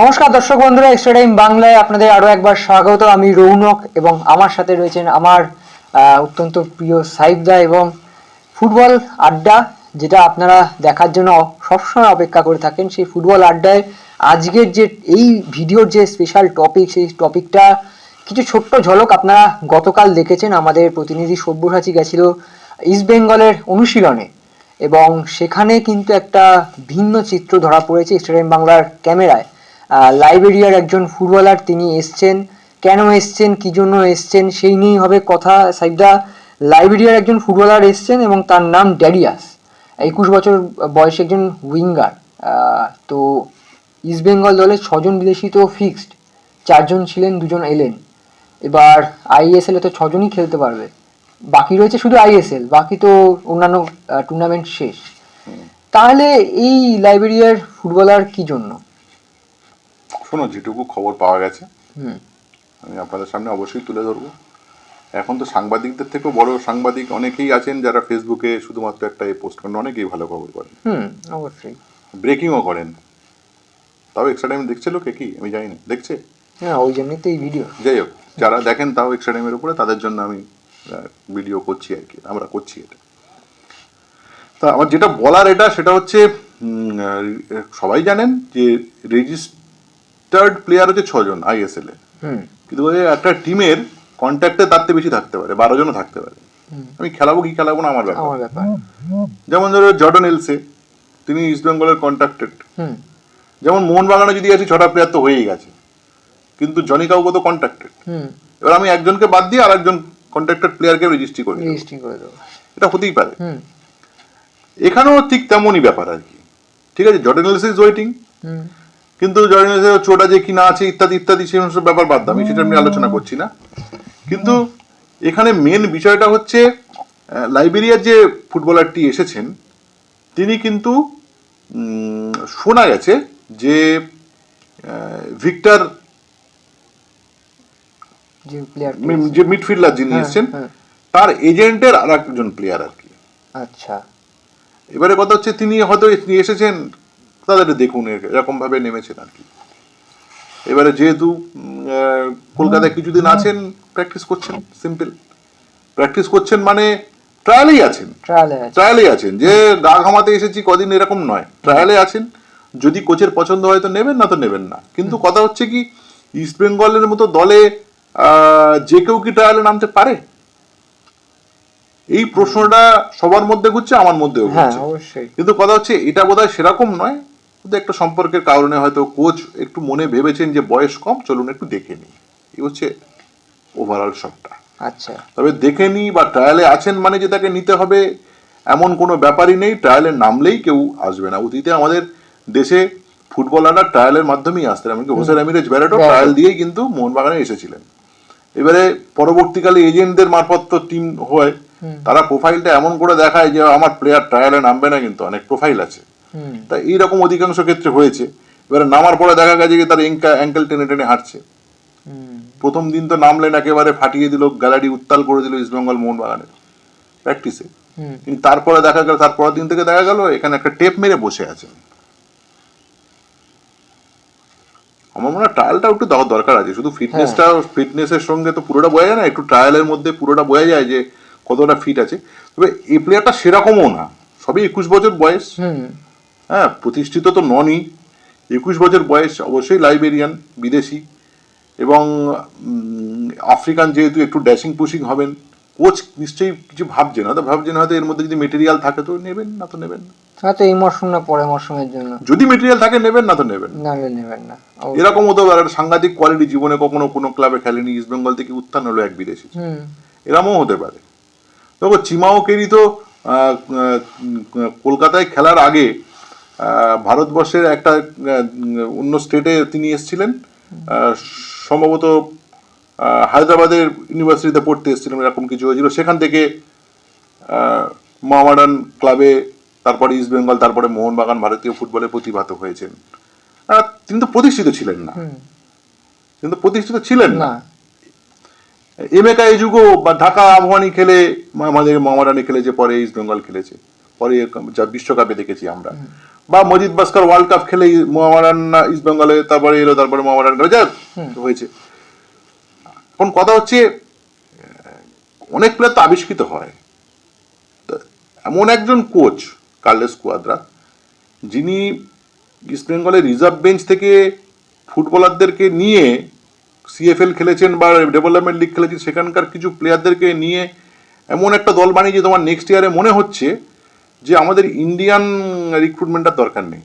নমস্কার দর্শক বন্ধুরা এক্সট্রা টাইম বাংলায় আপনাদের আরও একবার স্বাগত। আমি রৌনক এবং আমার সাথে রয়েছেন আমার অত্যন্ত প্রিয় সাইবদা এবং ফুটবল আড্ডা, যেটা আপনারা দেখার জন্য সবসময় অপেক্ষা করে থাকেন। সেই ফুটবল আড্ডায় আজকের যে, এই ভিডিওর যে স্পেশাল টপিক সেই টপিকটা কিছু ছোট্ট ঝলক আপনারা গতকাল দেখেছেন। আমাদের প্রতিনিধি সব্যসাচী গেছিল ইস্ট বেঙ্গলের অনুশীলনে এবং সেখানে কিন্তু একটা ভিন্ন চিত্র ধরা পড়েছে স্টেডিয়াম বাংলার ক্যামেরায়। লাইবেরিয়ার একজন ফুটবলার তিনি এসছেন। কেন এসছেন? কি জন্য এসছেন? সেই নিয়েই হবে কথা। সাইদা লাইবেরিয়ার একজন ফুটবলার এসছেন এবং তার নাম ড্যারিয়াস। একুশ বছর বয়সী একজন উইঙ্গার। তো ইস্ট বেঙ্গল দলে ছজন বিদেশি তো ফিক্সড। চারজন ছিলেন দুজন এলেন। এবার আইএসএল তো ছজনই খেলতে পারবে। বাকি রয়েছে শুধু আইএসএল বাকি তো অন্যান্য টুর্নামেন্ট শেষ। তাহলে এই লাইব্রেরিয়ার ফুটবলার কি জন্য? শোনো যেটুকু খবর পাওয়া গেছে আমি আপনাদের সামনে অবশ্যই তুলে ধরবো। এখন তো সাংবাদিকদের থেকেও বড় সাংবাদিক অনেকেই আছেন যারা ফেসবুকে শুধুমাত্র একটা পোস্ট করেন অনেকেই ভালো খবর করেন। অবশ্যই। ব্রেকিংও করেন। তাও এক্সট্রা টাইম দেখছে লোকে কি? আমি জানি না দেখছে? হ্যাঁ ওই জন্যই তো এই ভিডিও যাই হোক যারা দেখেন তাও এক্সট্রা টাইমের উপরে তাদের জন্য আমি ভিডিও করছি আর কি আমরা করছি এটা। তা আমার যেটা বলার এটা সেটা হচ্ছে সবাই জানেন যে রেজিস্টার্ড প্লেয়ার হচ্ছে ছজন আইএসএল এ। কিন্তু একটা টিমের কন্ট্যাক্টে তার বেশি থাকতে পারে বারো জনও থাকতে পারে। আমি খেলাবো কি খেলাবো না আমার ব্যাপার। যেমন ধরো জর্ডন এলসে তিনি ইস্ট বেঙ্গলের কন্ট্রাক্টেড যেমন মোহনবাগানে যদি আছে ছটা প্লেয়ার তো হয়েই গেছে। কিন্তু জনি কাউকে তো কন্ট্রাক্টেড হুম। এবার আমি একজনকে বাদ দিয়ে আর একজন কন্ট্রাক্টেড প্লেয়ারকে রেজিস্ট্রি করি এটা হতেই পারে। এখানেও ঠিক তেমনই ব্যাপার আর কি। ঠিক আছে জর্ডন এলসে ইজ ওয়েটিং কিন্তু চোটা যে কিনা আছে ইত্যাদি ইত্যাদি সেই সমস্ত ব্যাপার বাদ দাও, আমি সেটা নিয়ে আলোচনা করছি না। কিন্তু এখানে মেন বিষয়টা হচ্ছে লাইবেরিয়ার যে ফুটবলারটি এসেছেন তিনি কিন্তু শোনা গেছে যে ভিক্টর যে মিডফিল্ডার যিনি হ্যাঁ, এসেছেন হ্যাঁ। তার এজেন্টের আর একজন প্লেয়ার আর কি। আচ্ছা। এবারে কথা হচ্ছে তিনি হয়তো এসেছেন তাদের দেখুন এরকম ভাবে নেমেছেন আর কি। এবারে যেহেতু কলকাতায় কিছুদিন আছেন প্র্যাকটিস করছেন সিম্পল প্র্যাকটিস করছেন মানে ট্রায়ালেই আছেন। ট্রায়ালে আছেন। যে গা ঘামাতে এসেছি কদিন এরকম নয়। ট্রায়ালে আছেন। যদি কোচের পছন্দ হয় তো নেবেন না তো নেবেন না। কিন্তু কথা হচ্ছে কি ইস্ট বেঙ্গলের মতো দলে আহ, যে কেউ কি ট্রায়ালে নামতে পারে? এই প্রশ্নটা সবার মধ্যে ঘুরছে আমার মধ্যেও হ্যাঁ ঘুরছে। অবশ্যই। কিন্তু কথা হচ্ছে এটা বোধহয় সেরকম নয় কিন্তু একটা সম্পর্কের কারণে হয়তো কোচ একটু মনে ভেবেছেন যে বয়স কম চলুন একটু দেখে নিই। এই হচ্ছে ওভারঅল সবটা আচ্ছা। তবে দেখে নিই বা ট্রায়ালে আছেন মানে যে তাকে নিতে হবে এমন কোনো ব্যাপারই নেই ট্রায়ালে নামলেই কেউ আসবে না। অতীতে আমাদের দেশে ফুটবলাররা ট্রায়ালের মাধ্যমেই আসতেন এমনকি হোসেন আমিরেজ ব্যারেটো ব্যারেটো। ট্রায়াল দিয়েই কিন্তু মোহনবাগানে এসেছিলেন। এবারে পরবর্তীকালে এজেন্টদের মারফত তো টিম হয় তারা প্রোফাইলটা এমন করে দেখায় যে আমার প্লেয়ার ট্রায়ালে নামবে না কিন্তু অনেক প্রোফাইল আছে। তা এইরকম অধিকাংশ ক্ষেত্রে হয়েছে। এবারে নামার পরে দেখা গেছে যে তার অ্যাঙ্কেল টেনে টেনে হাঁটছে। প্রথম দিন তো নামলেন একেবারে ফাটিয়ে দিল গ্যালারি উত্তাল করে দিল ইস্টবেঙ্গল মোহনবাগানের। প্র্যাকটিসে কিন্তু তারপরে দেখা গেল তারপরের দিন থেকে দেখা গেল এখানে একটা টেপ মেরে বসে আছে। আমার মনে হয় ট্রায়ালটা একটু দেওয়া দরকার আছে। শুধু ফিটনেসটা ফিটনেসের সঙ্গে তো পুরোটা বোঝা যায় না। একটু ট্রায়ালের মধ্যে পুরোটা বোঝা যায় যে কতটা ফিট আছে। তবে এই প্লেয়ারটা সেরকমও না। সবই একুশ বছর বয়স। হুম। হ্যাঁ প্রতিষ্ঠিত তো ননই। একুশ বছর বয়স অবশ্যই লাইবেরিয়ান বিদেশি। এবং আফ্রিকান যেহেতু একটু ড্যাশিং পুশিং হবেন কোচ নিশ্চয়ই কিছু ভাবছেন। হয়তো ভাবছেন হয়তো এর মধ্যে যদি মেটেরিয়াল থাকে তো নেবেন না তো নেবেন। না হয়তো এই মরশুম না পরের মরশুমের জন্য। যদি মেটেরিয়াল থাকে নেবেন না তো নেবেন। না। নেবেন না। এরকম হতে পারে সাংঘাতিক কোয়ালিটি জীবনে কখনো কোনো ক্লাবে খেলেনি ইস্ট বেঙ্গল থেকে উত্থান হলো এক বিদেশি। হুম। এরকমও হতে পারে। দেখো চিমাও কেরি তো কলকাতায় খেলার আগে ভারতবর্ষের একটা অন্য স্টেটে তিনি এসেছিলেন। সম্ভবত হায়দ্রাবাদের ইউনিভার্সিটিতে পড়তে এসেছিলেন এরকম কিছু হয়েছিল। সেখান থেকে মোহামেডান ক্লাবে তারপরে ইস্ট বেঙ্গল তারপরে মোহনবাগান ভারতীয় ফুটবলে প্রতিভাত হয়েছেন। তিনি তো প্রতিষ্ঠিত ছিলেন না। কিন্তু প্রতিষ্ঠিত ছিলেন না। এমেকা এজুগো বা ঢাকা আবহানি খেলে আমাদের মামারানি খেলেছে পরে ইস্ট বেঙ্গল খেলেছে। পরে যা বিশ্বকাপে দেখেছি আমরা। বা মজিদ বাস্কার ওয়ার্ল্ড কাপ খেলে মোহামেডান ইস্ট বেঙ্গলে তারপরে এলো তারপরে মোহামেডান গেলো। যা হয়েছে। এখন কথা হচ্ছে অনেক প্লেয়ার তো আবিষ্কৃত হয়। এমন একজন কোচ কার্লেস কুয়াদ্রা যিনি ইস্ট বেঙ্গলের রিজার্ভ বেঞ্চ থেকে ফুটবলারদেরকে নিয়ে সিএফএল খেলেছেন বা ডেভেলপমেন্ট লিগ খেলেছেন সেখানকার কিছু প্লেয়ারদেরকে নিয়ে এমন একটা দল বানিয়ে যে তোমার নেক্সট ইয়ারে মনে হচ্ছে যে আমাদের ইন্ডিয়ান রিক্রুটমেন্টটার দরকার নেই।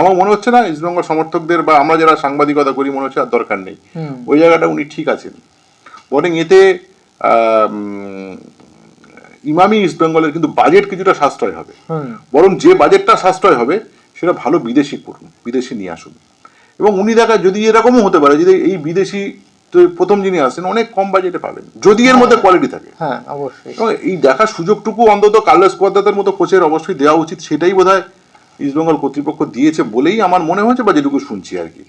আমার মনে হচ্ছে না ইস্টবেঙ্গল সমর্থকদের বা আমরা যারা সাংবাদিকতা করি মনে হচ্ছে আর দরকার নেই। ওই জায়গাটা উনি ঠিক আছেন। বরং এতে ইমামি ইস্টবেঙ্গলের কিন্তু বাজেট কিছুটা সাশ্রয় হবে। বরং যে বাজেটটা সাশ্রয় হবে সেটা ভালো বিদেশি করুন বিদেশি নিয়ে আসুন। এবং উনি দেখা যদি এরকমও হতে পারে যদি এই বিদেশি তো প্রথম যিনি আসেন অনেক কম বাজেটে পাবেন। যদি এর মধ্যে কোয়ালিটি থাকে। হ্যাঁ অবশ্যই। এবং এই দেখার সুযোগটুকু অন্তত কার্লোস কোয়াদ্রাতের মতো কোচের অবশ্যই দেওয়া উচিত সেটাই বোধ হয় ইস্টবেঙ্গল কর্তৃপক্ষ দিয়েছে বলেই আমার মনে হয়েছে বা যেটুকু শুনছি আর কি।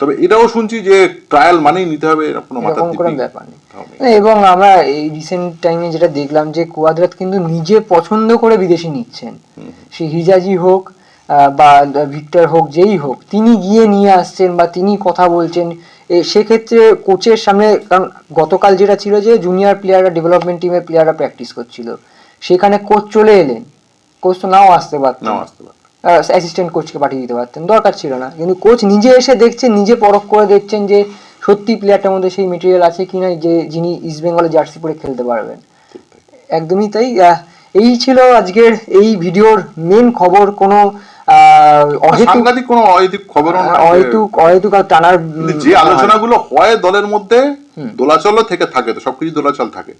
তবে এটাও শুনছি যে ট্রায়াল মানেই নিতে হবে কোনো মাথার ব্যাপার নেই। এবং আমরা এই রিসেন্ট টাইমে যেটা দেখলাম যে কুয়াদ্রাত কিন্তু নিজে পছন্দ করে বিদেশি নিচ্ছেন। সে হিজাজি হোক বা ভিক্টর হোক যেই হোক তিনি গিয়ে নিয়ে আসছেন বা তিনি কথা বলছেন সেক্ষেত্রে কোচের সামনে কারণ গতকাল যেটা ছিল যে জুনিয়র প্লেয়াররা ডেভেলপমেন্ট টিমের প্লেয়াররা প্র্যাকটিস করছিল সেখানে কোচ চলে এলেন। কোচ তো নাও আসতে পারতেন। নাও আসতে পারে অ্যাসিস্ট্যান্ট কোচকে পাঠিয়ে দিতে পারতেন দরকার ছিল না। কিন্তু কোচ নিজে এসে দেখছেন নিজে পরখ করে দেখছেন যে সত্যি প্লেয়ারটার মধ্যে সেই মেটেরিয়াল আছে কিনা যে যিনি ইস্ট বেঙ্গলে জার্সি পরে খেলতে পারবেন। একদমই তাই। এই ছিল আজকের এই ভিডিওর মেন খবর। কোনো সাংঘাতিক কোনো অহেতুক খবরও না অহেতুক অহেতুক আর টানার যে আলোচনাগুলো হয়। দলের মধ্যে দোলাচলও থেকে থাকে তো সবকিছু দোলাচল থাকে।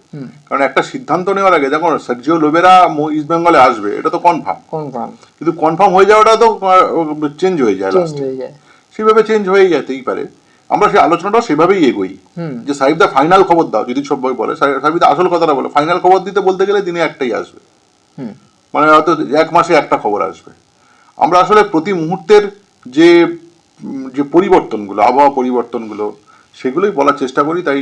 কারণ একটা সিদ্ধান্ত নেওয়ার আগে দেখো সার্জিও লোবেরা ইস্ট বেঙ্গলে আসবে এটা তো কনফার্ম কনফার্ম কিন্তু কনফার্ম হয়ে যাওয়াটা তো চেঞ্জ হয়ে যায় সেভাবে চেঞ্জ হয়ে যেতেই পারে। আমরা সেই আলোচনাটাও সেভাবেই এগোই। যে সাহিবদা ফাইনাল খবর দাও যদি সব বলে সাহিবদা আসল কথাটা বলে ফাইনাল খবর দিতে বলতে গেলে দিনে একটাই আসবে। মানে হয়তো এক মাসে একটা খবর আসবে। আমরা আসলে প্রতি মুহূর্তের যে যে পরিবর্তনগুলো আবহাওয়া পরিবর্তনগুলো সেগুলোই বলার চেষ্টা করি তাই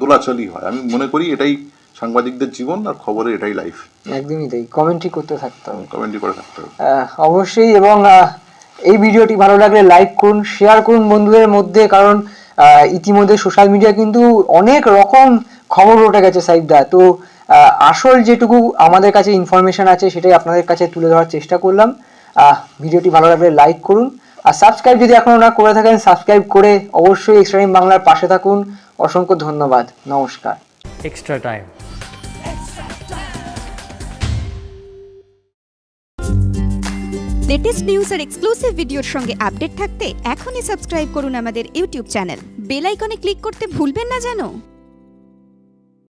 দোলাচলই হয়। আমি মনে করি এটাই সাংবাদিকদের জীবন আর খবরের এটাই লাইফ একদমই তাই। কমেন্ট্রি করতে থাকতে হবে। কমেন্টই করে থাকতে হবে। অবশ্যই এবং এই ভিডিওটি ভালো লাগলে লাইক করুন শেয়ার করুন বন্ধুদের মধ্যে কারণ ইতিমধ্যে সোশ্যাল মিডিয়া কিন্তু অনেক রকম খবর উঠে গেছে সাইবদা তো আসল যেটুকু আমাদের কাছে ইনফরমেশন আছে সেটাই আপনাদের কাছে তুলে ধরার চেষ্টা করলাম। ভিডিওটি ভালো লাগলে লাইক করুন। আর সাবস্ক্রাইব যদি এখনও না করে থাকেন সাবস্ক্রাইব করে অবশ্যই এক্সট্রা টাইম বাংলার পাশে থাকুন। অসংখ্য ধন্যবাদ। নমস্কার। Extra time. লেটেস্ট নিউজ আর এক্সক্লুসিভ ভিডিওর সঙ্গে আপডেট থাকতে এখনই সাবস্ক্রাইব করুন আমাদের ইউটিউব চ্যানেল বেল আইকনে ক্লিক করতে ভুলবেন না জানো?